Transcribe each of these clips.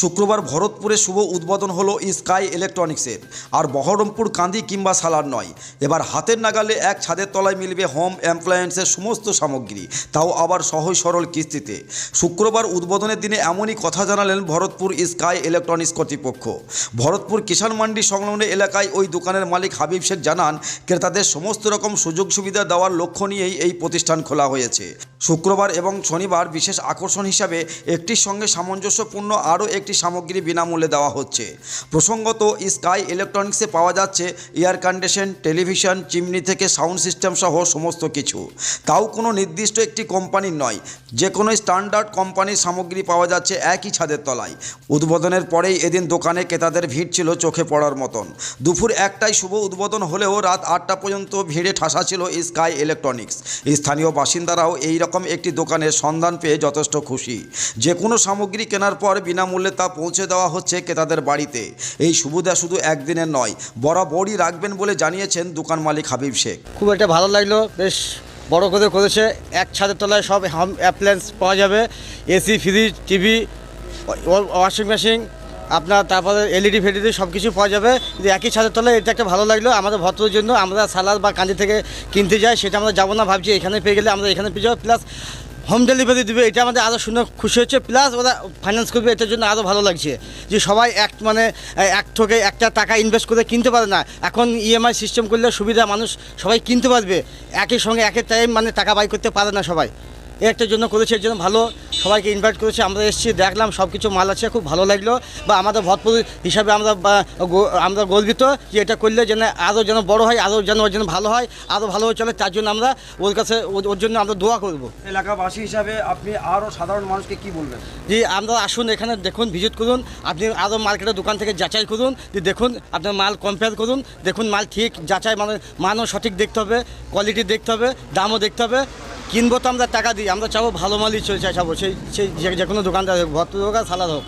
শুক্রবার ভরতপুরে শুভ উদ্বোধন হলো স্কাই ইলেকট্রনিক্সের। আর বহরমপুর কান্দি কিংবা সালার নয়। এবার হাতের নাগালে এক ছাদের তলায় মিলবে হোম অ্যাপ্লায়েন্সের সমস্ত সামগ্রী। তাও আবার সহজ সরল কিস্তিতে। শুক্রবার উদ্বোধনের দিনে এমনই কথা জানালেন ভরতপুর স্কাই ইলেকট্রনিক্স কর্তৃপক্ষ। ভরতপুর কিষাণ মান্ডি সংলগ্ন এলাকায় ওই দোকানের মালিক হাবিব শেখ জানান, ক্রেতাদের সমস্ত রকম সুযোগ সুবিধা দেওয়ার লক্ষ্য নিয়েই এই প্রতিষ্ঠান খোলা হয়েছে। শুক্রবার এবং শনিবার বিশেষ আকর্ষণ হিসাবে একটির সঙ্গে সামঞ্জস্যপূর্ণ আরও একটি সামগ্রী বিনামূল্যে দেওয়া হচ্ছে। প্রসঙ্গত, স্কাই ইলেকট্রনিক্সে পাওয়া যাচ্ছে এয়ার কন্ডিশন, টেলিভিশন, চিমনি থেকে সাউন্ড সিস্টেম সহ সমস্ত কিছু। তাও কোনো নির্দিষ্ট একটি কোম্পানির নয় যে কোনো স্ট্যান্ডার্ড কোম্পানির সামগ্রী পাওয়া যাচ্ছে একই ছাদের তলায়। উদ্বোধনের পরেই এদিন দোকানে ক্রেতাদের ভিড় ছিল চোখে পড়ার মতন। দুপুর একটায় শুভ উদ্বোধন হলেও রাত আটটা পর্যন্ত ভিড়ে ঠাসা ছিল স্কাই ইলেকট্রনিক্স। স্থানীয় বাসিন্দারাও এই রকম একটি দোকানের সন্ধান পেয়ে যথেষ্ট খুশি। যে কোনো সামগ্রী কেনার পর বিনামূল্যে তা পৌঁছে দেওয়া হচ্ছে ক্রেতাদের বাড়িতে। এই সুবিধা শুধু একদিনের নয় বরাবরই রাখবেন বলে জানিয়েছেন দোকান মালিক হাবিব শেখ। খুব একটা ভালো লাগল, বেশ বড় করে করেছে। এক ছাদের তলায় সব হোম অ্যাপ্লায়েন্স পাওয়া যাবে AC fridge TV washing machine আপনার তারপরে এলইডি ফেলিডি সব কিছু পাওয়া যাবে। কিন্তু একই ছাদের তলায় এটা একটা ভালো লাগল, আমাদের ভদ্রের জন্য আমরা সালাদ বা কান্দি থেকে কিনতে যাই, সেটা আমরা যাব না, ভাবছি এখানে পেয়ে গেলে আমরা এখানে পেয়ে যাব। প্লাস হোম ডেলিভারি দেবে, এটা আমাদের আরও শুনে খুশি হচ্ছে প্লাস ওরা ফাইন্যান্স করবে, এটার জন্য আরও ভালো লাগছে। যে সবাই এক মানে এক ঠকে একটা টাকা ইনভেস্ট করে কিনতে পারে না। এখন ইএমআই সিস্টেম করলে সুবিধা, মানুষ সবাই কিনতে পারবে। একই সঙ্গে একের টাইম মানে টাকা বাই করতে পারে না সবাই। একটার জন্য করেছে এর জন্য ভালো। সবাইকে ইনভাইট করেছে আমরা এসেছি দেখলাম সব কিছু মাল আছে খুব ভালো লাগল। বা আমাদের ভরপুর হিসাবে আমরা আমরা গর্বিত যে এটা করলে যেন আরও যেন বড় হয় আরও যেন ওর যেন ভালো হয় আরও ভালোভাবে চলে তার জন্য আমরা ওর কাছে ওর- ওর জন্য আমরা দোয়া করব। এলাকাবাসী হিসাবে আপনি আরও সাধারণ মানুষকে কি বলবেন? যে আমরা আসুন এখানে দেখুন ভিজিট করুন আপনি আরও মার্কেটের দোকান থেকে যাচাই করুন যে দেখুন আপনার মাল কম্পেয়ার করুন দেখুন মাল ঠিক যাচাই মানে মানও সঠিক দেখতে হবে কোয়ালিটি দেখতে হবে দামও দেখতে হবে। কিনবো তো আমরা টাকা দিই আমরা চাবো ভালো মালই চলে চাবো। সেই সেই যে- কোনো দোকানদার হোক ভর্ত হোক আর সালাদ হোক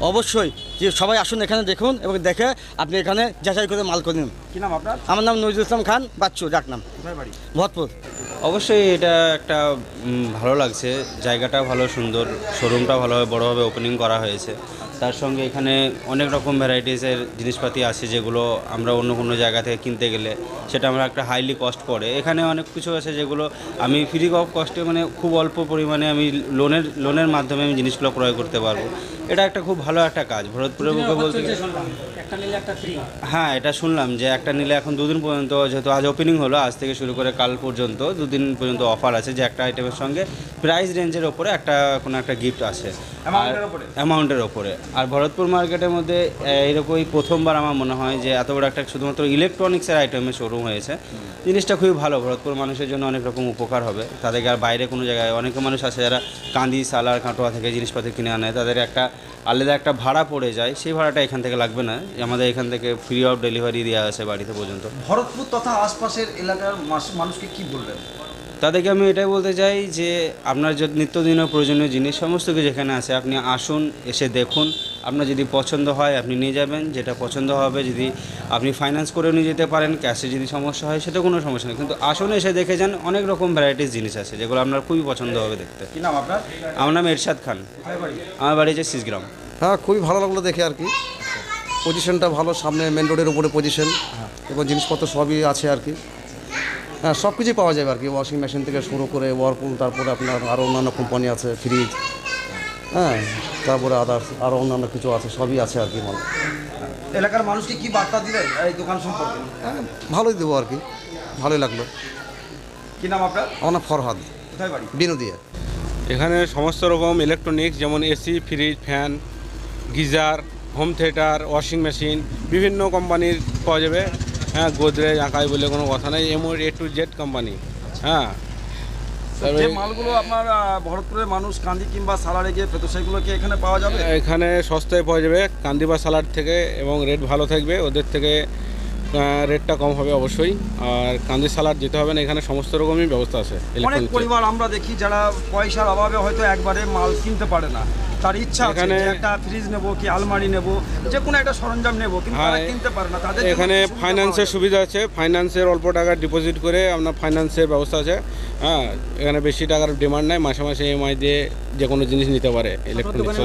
অবশ্যই যে সবাই আসুন এখানে দেখুন এবং দেখে আপনি এখানে যাচাই করে মাল কিনুন। কি নাম আপনার? আমার নাম নজরুল ইসলাম খান বাচ্চু ডাক নাম। ভরতপুর। অবশ্যই এটা একটা ভালো লাগছে। জায়গাটা ভালো সুন্দর শোরুমটা ভালোভাবে বড়োভাবে ওপেনিং করা হয়েছে। তার সঙ্গে এখানে অনেক রকম ভ্যারাইটিসের জিনিসপাতি আছে যেগুলো আমরা অন্য কোনো জায়গা থেকে কিনতে গেলে সেটা আমরা একটা হাইলি কস্ট পড়ে। এখানে অনেক কিছু আছে যেগুলো আমি ফ্রি অফ কস্টে মানে খুব অল্প পরিমাণে আমি লোনের লোনের মাধ্যমে আমি জিনিসগুলো ক্রয় করতে পারব। এটা একটা খুব ভালো একটা কাজ। ভরতপুরের মুখে বলতে গেলে- হ্যাঁ এটা শুনলাম যে একটা নিলে এখন দুদিন পর্যন্ত যেহেতু আজ ওপেনিং হলো আজ থেকে শুরু করে কাল পর্যন্ত দুদিন পর্যন্ত অফার আছে যে একটা আইটেমের সঙ্গে প্রাইস রেঞ্জের ওপরে একটা কোনো একটা গিফট আছে? অ্যামাউন্টের ওপরে। আর ভরতপুর মার্কেটের মধ্যে এরকমই প্রথমবার আমার মনে হয় যে এত বড় একটা শুধুমাত্র ইলেকট্রনিক্সের আইটেমের শোরুম হয়েছে। জিনিসটা খুবই ভালো, ভরতপুর মানুষের জন্য অনেক রকম উপকার হবে। তাদেরকে আর বাইরে কোনো জায়গায়, অনেক মানুষ আছে যারা কান্দি, সালার, কাটোয়া থেকে জিনিসপত্র কিনে আনে, তাদের একটা আলাদা একটা ভাড়া পড়ে যায়, সেই ভাড়াটা এখান থেকে লাগবে না। আমাদের এখান থেকে ফ্রি অফ ডেলিভারি দেওয়া আছে বাড়িতে পর্যন্ত। ভরতপুর তথা আশপাশের এলাকার মানুষকে কি বলবেন? তাদেরকে আমি এটাই বলতে চাই যে আপনার যে নিত্যদিনের প্রয়োজনীয় জিনিস সমস্ত কিছু যেখানে আছে। আপনি আসুন এসে দেখুন। আপনার যদি পছন্দ হয় আপনি নিয়ে যাবেন। যেটা পছন্দ হবে যদি আপনি ফাইন্যান্স করে নিয়ে যেতে পারেন ক্যাশে যদি সমস্যা হয় সেটা কোনো সমস্যা নেই। কিন্তু আসুন এসে দেখে যান অনেক রকম ভ্যারাইটিস জিনিস আছে যেগুলো আপনার খুবই পছন্দ হবে দেখতে। কি নাম আপনার? আমার নাম এরশাদ খান। আমার বাড়ি হচ্ছে সিসগ্রাম হ্যাঁ খুবই ভালো লাগল দেখে আর কি। পজিশনটা ভালো সামনে মেন রোডের উপরে পজিশন এবং জিনিসপত্র সবই আছে আর কি। হ্যাঁ সব কিছুই পাওয়া যাবে আর কি। ওয়াশিং মেশিন থেকে শুরু করে ওয়ারপুল তারপরে আপনার আরও অন্যান্য কোম্পানি আছে ফ্রিজ হ্যাঁ তারপরে আদার্স আরও অন্যান্য কিছু আছে সবই আছে আর কি মাল এলাকার মানুষকে কি বার্তা দিলেন এই দোকান সম্পর্কে? হ্যাঁ ভালোই দেবো আর কি ভালোই লাগল। কি নাম আপনার? আমার নাম ফরহাদ। কোথায় বাড়ি? বিনোদিয়া। এখানে সমস্ত রকম ইলেকট্রনিক্স যেমন AC fridge fan geyser home theatre washing machine বিভিন্ন কোম্পানির পাওয়া যাবে। হ্যাঁ গোদরেজ আঁকাই বলে কোনো কথা নেই এমন এ টু জেড কোম্পানি হ্যাঁ। যে মালগুলো আপনার ভরতপুরের মানুষ কান্দি কিংবা সালারে গিয়ে পেতো সেগুলো কি এখানে পাওয়া যাবে? এখানে সস্তায় পাওয়া যাবে কান্দি বা সালাড থেকে এবং রেট ভালো থাকবে ওদের থেকে রেটটা কম হবে অবশ্যই। আর কান্দি সালাড যেতে হবে না এখানে সমস্ত রকমই ব্যবস্থা আছে অনেক পরিবার আমরা দেখি যারা পয়সার অভাবে হয়তো একবারে মাল কিনতে পারে না। তার ইচ্ছা এখানে- একটা ফ্রিজ নেব কি আলমারি নেব যে কোনো একটা সরঞ্জাম নেব কিন্তু তারা কিনতে পারে না। তাদের এখানে ফাইন্যান্সের সুবিধা আছে। ফাইন্যান্সের অল্প টাকা ডিপোজিট করে আপনার ফাইন্যান্সের ব্যবস্থা আছে। হ্যাঁ এখানে বেশি টাকার ডিমান্ড নাই। মাসে মাসে ইএমআই দিয়ে যে কোনো জিনিস নিতে পারে ইলেকট্রনিক্স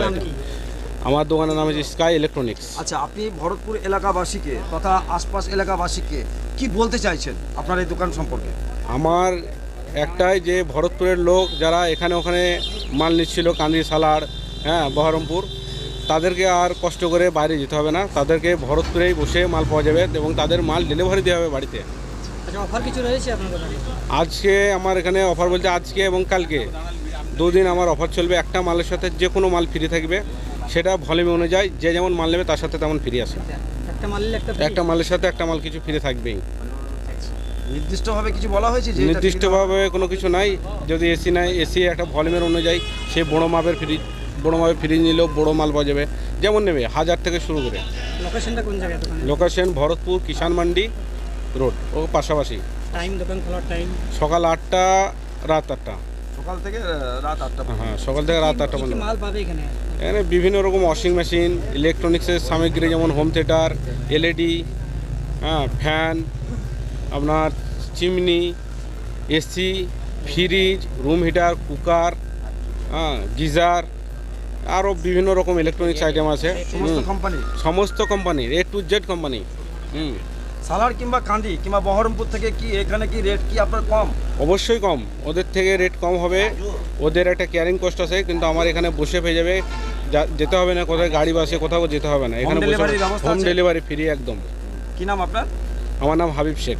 আমার দোকানের নাম হচ্ছে স্কাই ইলেকট্রনিক্স আচ্ছা আপনি ভরতপুর এলাকাবাসীকে তথা আশপাশ এলাকাবাসীকে কি বলতে চাইছেন আপনার এই দোকান সম্পর্কে? আমার একটাই যে ভরতপুরের লোক যারা এখানে ওখানে মাল নিচ্ছিল কান্দি সালার হ্যাঁ বহরমপুর তাদেরকে আর কষ্ট করে বাইরে যেতে হবে না। তাদেরকে ভরতপুরেই বসে মাল পাওয়া যাবে এবং তাদের মাল ডেলিভারি দেওয়া হবে বাড়িতে। আচ্ছা অফার কিছু রয়েছে আজকে আমার এখানে অফার বলতে আজকে এবং কালকে। দুদিন আমার অফার চলবে। একটা মালের সাথে যে কোনো মাল ফ্রি থাকবে। সেটা ভলিউম অনুযায়ী যে যেমন মাল নেবে তার সাথে তেমন ফিরে আসে একটা মালের একটা মালের সাথে একটা মাল কিছু ফিরে থাকবেই। নির্দিষ্টভাবে কিছু বলা হয়েছে যে নির্দিষ্টভাবে কোনো কিছু নাই যদি এসি নাই এসি একটা ভলিউমের অনুযায়ী সে বড়ো মাপের ফ্রিজ বড়ো মাপের ফ্রিজ নিলেও বড়ো মাল পাওয়া যাবে। যেমন নেবে হাজার থেকে শুরু করে। লোকেশনটা কোন জায়গায় লোকেশন ভরতপুর কিষান মান্ডি রোড ও পাশাপাশি। টাইম দোকান খোলার টাইম সকাল আটটা রাত আটটা। সকাল থেকে রাত আটটা পর্যন্ত। হ্যাঁ সকাল থেকে রাত আটটা পর্যন্ত। মাল পাবে এখানে? এখানে বিভিন্ন রকম ওয়াশিং মেশিন ইলেকট্রনিক্সের সামগ্রী যেমন হোম থিয়েটার এলইডি হ্যাঁ ফ্যান আপনার chimney AC fridge room heater cooker হ্যাঁ গিজার আরও বিভিন্ন রকম ইলেকট্রনিক্স আইটেম আছে। সমস্ত কোম্পানি সমস্ত কোম্পানির এ টু জেড কোম্পানি হুম। সালার কিংবা কান্দি কিংবা বহরমপুর থেকে কি এখানে কি রেট কি আপনার কম? অবশ্যই কম। ওদের থেকে রেট কম হবে। ওদের একটা ক্যারিং কস্ট আছে কিন্তু আমার এখানে বসে পেয়ে যাবে। যেতে হবে না কোথায় গাড়ি বাসে কোথাও যেতে হবে না। এখানে হোম ডেলিভারি ফ্রি একদম। কি নাম আপনার? আমার নাম হাবিব শেখ।